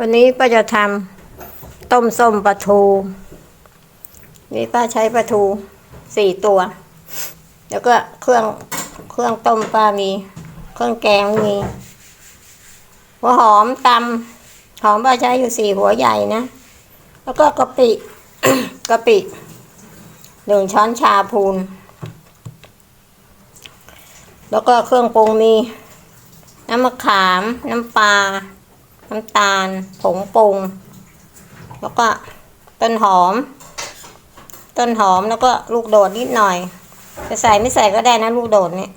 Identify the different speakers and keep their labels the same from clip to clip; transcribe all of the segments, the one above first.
Speaker 1: วันนี้ป้าจะทำต้มส้มปลาทู นี่ป้าใช้ปลาทูสี่ตัว แล้วก็เครื่องเครื่องต้มป้ามี เครื่องแกงมี หัวหอมตำหอมป้าใช้อยู่สี่หัวใหญ่นะ แล้วก็กะปิกะปิหนึ่งช้อนชาพูน แล้วก็เครื่องปรุงมี น้ำมะขาม น้ำปลา น้ำตาล ผงปรุง แล้วก็ต้นหอม ต้นหอมแล้วก็ลูกโดดนิดหน่อย จะใส่ไม่ใส่ก็ได้นะลูกโดดเนี่ย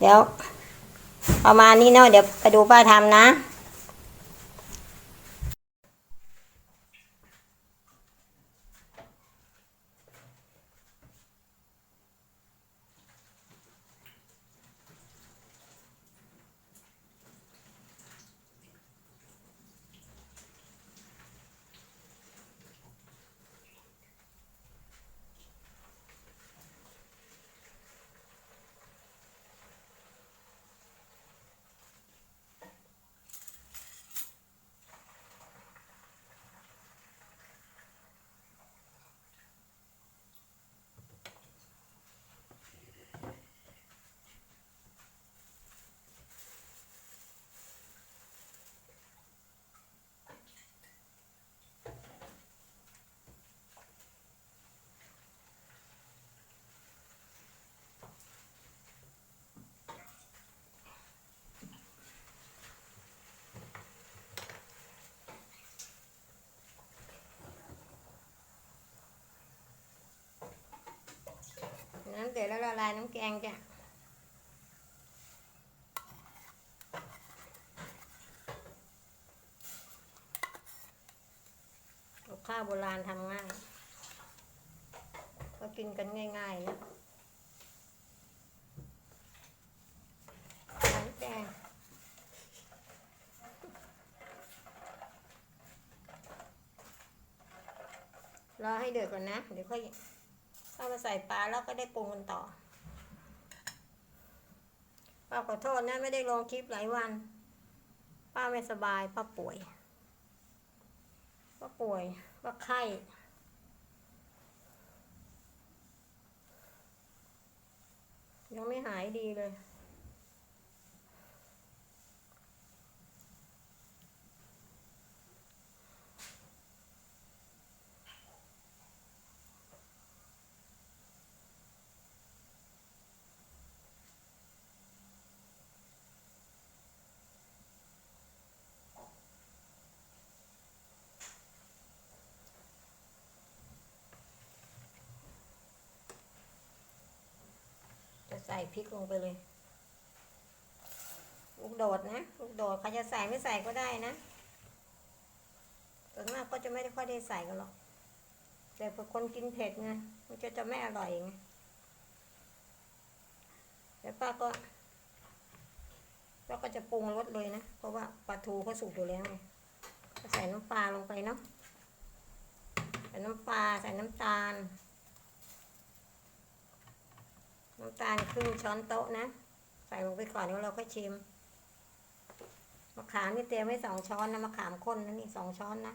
Speaker 1: เดี๋ยวประมาณนี้เนาะเดี๋ยวไปดูป้าทำนะ เดือดแล้วละลายน้ำแกงจ้ะกับข้าวโบราณทำง่าย ก็กินกันง่ายๆนะน้ำแกงรอให้เดือดก่อนนะ เดี๋ยวค่อย เข้ามาใส่ปลาแล้วก็ได้ปรุงกันต่อป้าขอโทษนะไม่ได้ลงคลิปหลายวัน ป้าไม่สบายป้าป่วยป้าป่วยป้าไข้ยังไม่หายดีเลย ส่พริกลงไปเลย ลูกโดดนะ ลูกโดดใครจะใส่ไม่ใส่ก็ได้นะส่วนมากก็จะไม่ได้ค่อยได้ใส่กันหรอก แต่พอคนกินเผ็ดไงมันจะจะไม่อร่อยไงแต่ป้าก็ป้าก็จะปรุงรสเลยนะ เพราะว่าปลาทูเขาสุกอยู่แล้วไงใส่น้ำปลาลงไปเนาะใส่น้ำปลาใส่น้ำตาล น้ำตาลครึ่งช้อนโต๊ะนะ ใส่ลงไปก่อนแล้วเราค่อยชิม มะขามนี่เตรียมไว้สองช้อนนะมะขามข้นนะนี่สองช้อนนะ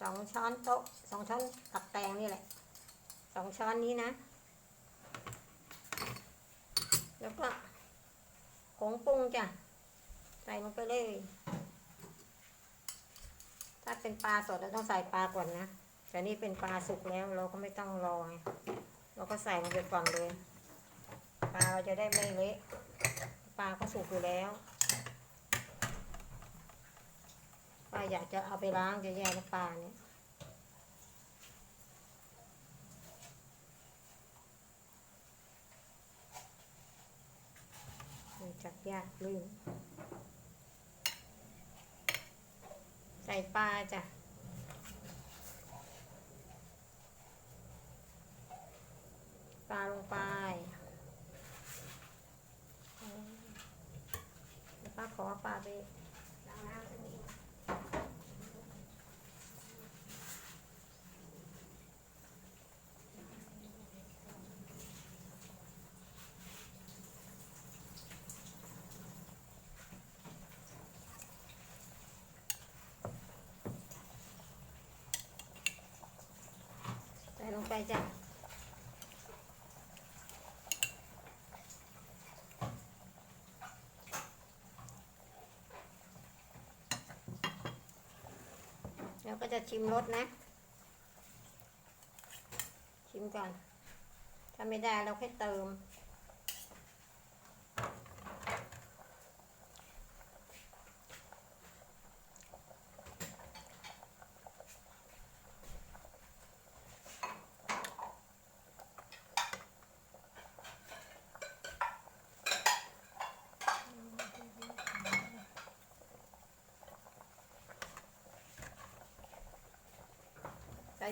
Speaker 1: สองช้อนโต๊ะสองช้อนตักแตงนี่แหละสองช้อนนี้นะ แล้วก็ผงปรุงจ้ะ ใส่ลงไปเลย ถ้าเป็นปลาสดเราต้องใส่ปลาก่อนนะแต่นี่เป็นปลาสุกแล้วเราก็ไม่ต้องรอไง เราก็ใส่ลงไปก่อนเลย ปลาเราจะได้ไม่เละ ปลาก็สุกอยู่แล้วป้าอยากจะเอาไปล้างจะแย่นะปลาเนี่ยจับยากลื่นใส่ปลาจ้ะาขอป้าไปลางน้ใส่ลงไปจ้ะ ก็จะชิมรสนะ ชิมก่อน ถ้าไม่ได้เราแค่เติม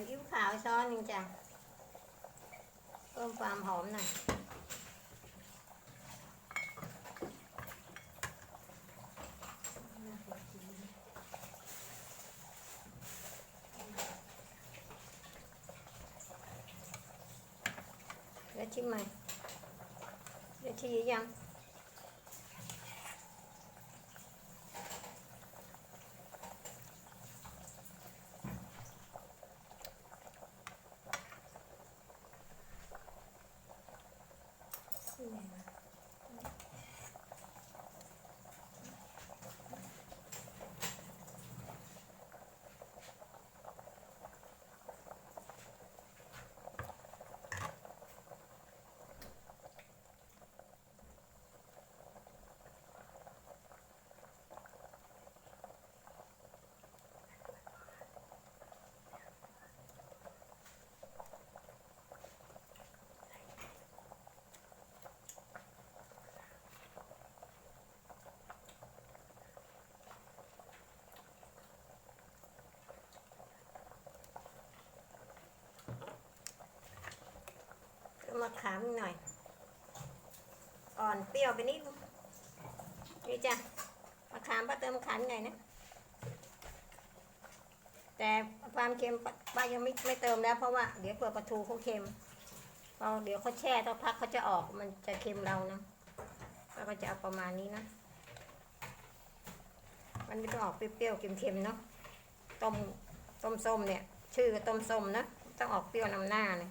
Speaker 1: ใส่อิ๊วขาวช้อนหนึ่งจ้ะเพิ่มความหอมหน่อยแล้วชิมใหม่เดี๋ยวทียัง เติมมะขามหน่อย อ่อนเปรี้ยวไปนิดนี่จ้ะมะขามป้าเติมมะขามหน่อยนะ แต่ความเค็มป้าป้ายังไม่ไม่เติมแล้วเพราะว่าเดี๋ยวเปลือกปลาทูเขาเค็มพอเดี๋ยวเขาแช่ต้องพักเขาจะออกมันจะเค็มเรานะป้าก็จะเอาประมาณนี้นะ มันไม่ต้องออกเปรี้ยวๆเค็มๆเนาะต้มต้มส้มเนี่ย ชื่อก็ต้มส้มนะต้องออกเปรี้ยวนำหน้าเลย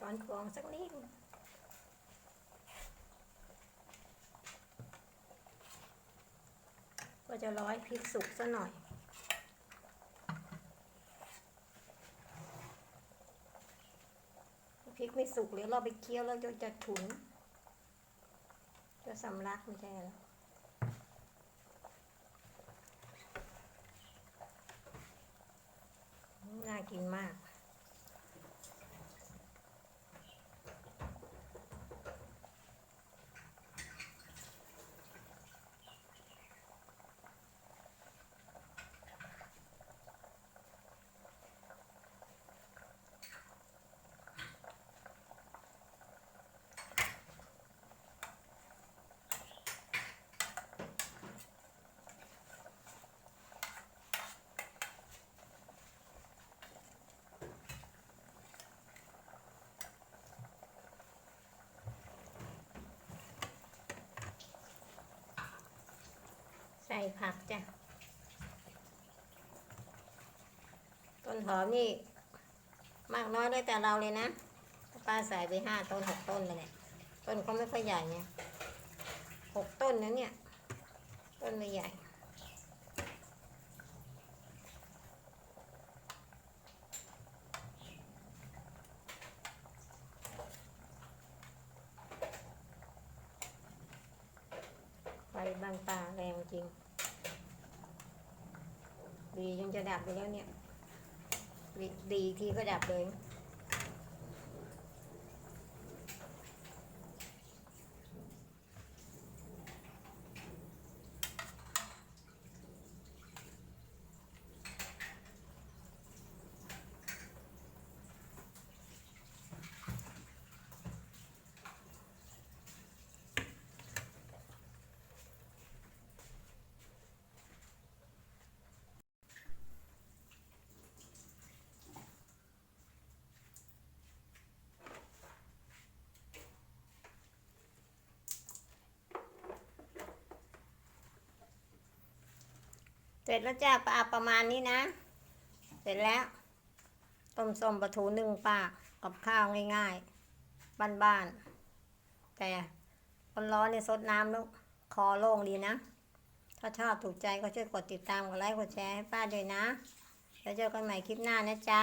Speaker 1: ช้ อนฟองสักนิดก็จะร้อยพริกสุกซะหน่อยพริกไม่สุกเดี๋ยวเราไปเคี่ยวแล้วจะจะฉุน จะสำลักไม่ใช่แล้วน่ากินมาก ใส่ผักจ้ะ ต้นหอมนี่ มากน้อยด้วยแต่เราเลยนะ ป้าใส่ไปห้าต้นหกต้นเลยเนี่ย ต้นเขาไม่ค่อยใหญ่ไงหกต้นนะเนี่ย ต้นไม่ใหญ่ไฟบางตาแรงจริง ดี จะดับไปแล้วเนี่ย ดีทีก็ดับเลย ร็จแล้วจ้าปลาประมาณนี้นะ เสร็จแล้ว ต้มส้มปลาทูนึ่งปลากับข้าวง่ายๆ บ้านๆ แต่ร้อนๆเนี่ยซดน้ำแล้วคอโล่งดีนะ ถ้าชอบถูกใจก็ช่วยกดติดตามกดไลค์กดแชร์ให้ป้าด้วยนะ แล้วเจอกันใหม่คลิปหน้านะจ๊ะ